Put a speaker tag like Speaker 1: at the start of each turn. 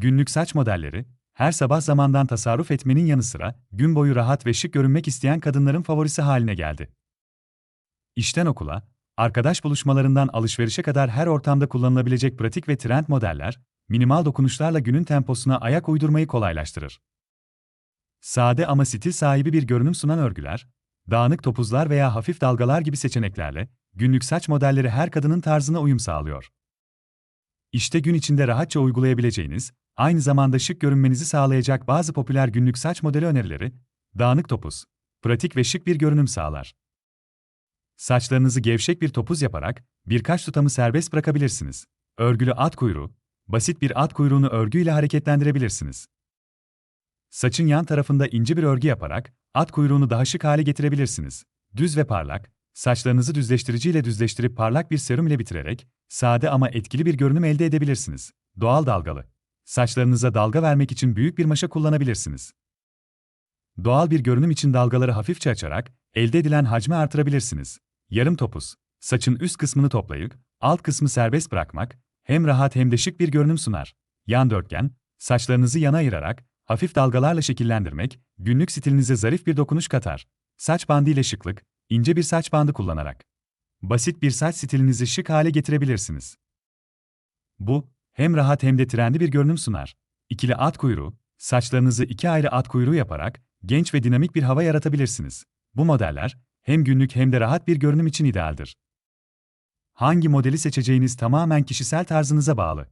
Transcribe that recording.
Speaker 1: günlük saç modelleri, her sabah zamandan tasarruf etmenin yanı sıra gün boyu rahat ve şık görünmek isteyen kadınların favorisi haline geldi. İşten okula, arkadaş buluşmalarından alışverişe kadar her ortamda kullanılabilecek pratik ve trend modeller, minimal dokunuşlarla günün temposuna ayak uydurmayı kolaylaştırır. Sade ama stil sahibi bir görünüm sunan örgüler, dağınık topuzlar veya hafif dalgalar gibi seçeneklerle günlük saç modelleri her kadının tarzına uyum sağlıyor. İşte gün içinde rahatça uygulayabileceğiniz, aynı zamanda şık görünmenizi sağlayacak bazı popüler günlük saç modeli önerileri, dağınık topuz, pratik ve şık bir görünüm sağlar. Saçlarınızı gevşek bir topuz yaparak birkaç tutamı serbest bırakabilirsiniz. Örgülü at kuyruğu, basit bir at kuyruğunu örgüyle hareketlendirebilirsiniz. Saçın yan tarafında ince bir örgü yaparak at kuyruğunu daha şık hale getirebilirsiniz. Düz ve parlak, saçlarınızı düzleştiriciyle düzleştirip parlak bir serum ile bitirerek sade ama etkili bir görünüm elde edebilirsiniz. Doğal dalgalı. Saçlarınıza dalga vermek için büyük bir maşa kullanabilirsiniz. Doğal bir görünüm için dalgaları hafifçe açarak elde edilen hacmi artırabilirsiniz. Yarım topuz. Saçın üst kısmını toplayıp alt kısmı serbest bırakmak hem rahat hem de şık bir görünüm sunar. Yan dörtgen, saçlarınızı yana ayırarak hafif dalgalarla şekillendirmek günlük stilinize zarif bir dokunuş katar. Saç bandı ile şıklık, ince bir saç bandı kullanarak basit bir saç stilinizi şık hale getirebilirsiniz. Bu, hem rahat hem de trendi bir görünüm sunar. İkili at kuyruğu, saçlarınızı iki ayrı at kuyruğu yaparak genç ve dinamik bir hava yaratabilirsiniz. Bu modeller, hem günlük hem de rahat bir görünüm için idealdir. Hangi modeli seçeceğiniz tamamen kişisel tarzınıza bağlı.